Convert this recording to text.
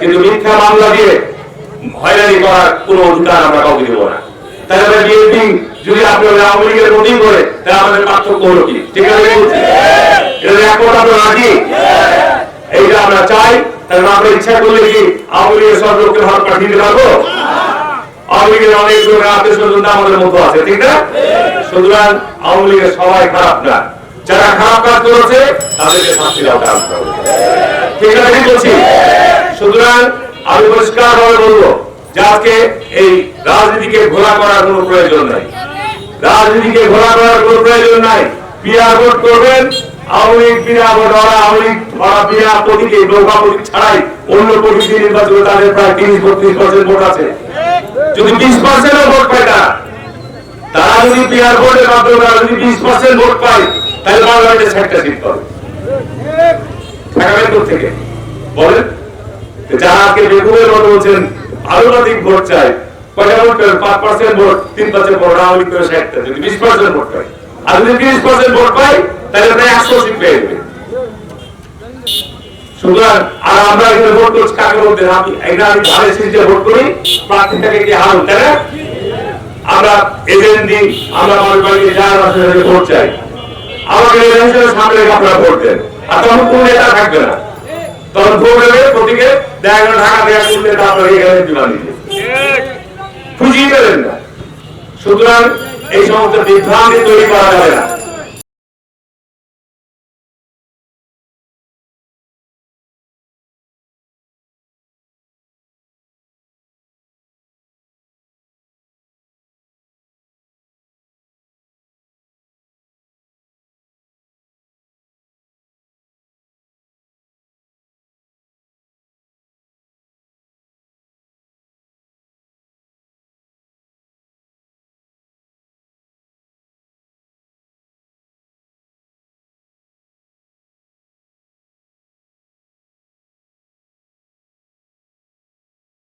কিন্তু মিথ্যা মামলা দিয়ে হয়রানি করার কোনো অধিকার আমরা কাউকে দেবো না। তাহলে বিএনপি যদি আপনি আওয়ামী লীগের ভোটিং করে, তাহলে আমাদের পার্থক্য হলো কি? ঠিক আছে রাজি এইটা আমরা চাই আমরা ইচ্ছা করলে কি আওয়ামী লীগের সব লোককে ভারত পাঠিয়ে দিতে পারব? আওয়ামী লীগের অনেক লোক আত্মীয় স্বজন আমাদের মধ্যে আছে, ঠিক না? সুতরাং আওয়ামী লীগের সবাই খারাপ না। যারা খারাপ কাজ করেছে, তাদেরকে শাস্তি দেওয়া ঠিক আছে বলছি? সুতরাং আমি পরিষ্কার ভাবে বলব যে এই রাজনীতিকে ঘোলা করার কোনো প্রয়োজন নাই। রাজনীতিকে ঘোলা করার কোনো প্রয়োজন নাই। বিয়া ভোট করবেন, আওয়ামী লীগ থেকে। আজকে বেগুনের মতো বলছেন চাই। আর পার্সেন্ট ভোট আর আমরা ভোট চাই। আমাকে সামনে আপনারা ভোট দেন। আর তখন কোন নেতা থাকবে না। তখন ভোট দেবে প্রতীকে দেখা গেল ঢাকা থেকে নেতা আপনাকে এখানে বিমান খুঁজিয়ে পেলেন না। সুতরাং এই সমস্ত বিভ্রান্তি তৈরি করা যাবে না।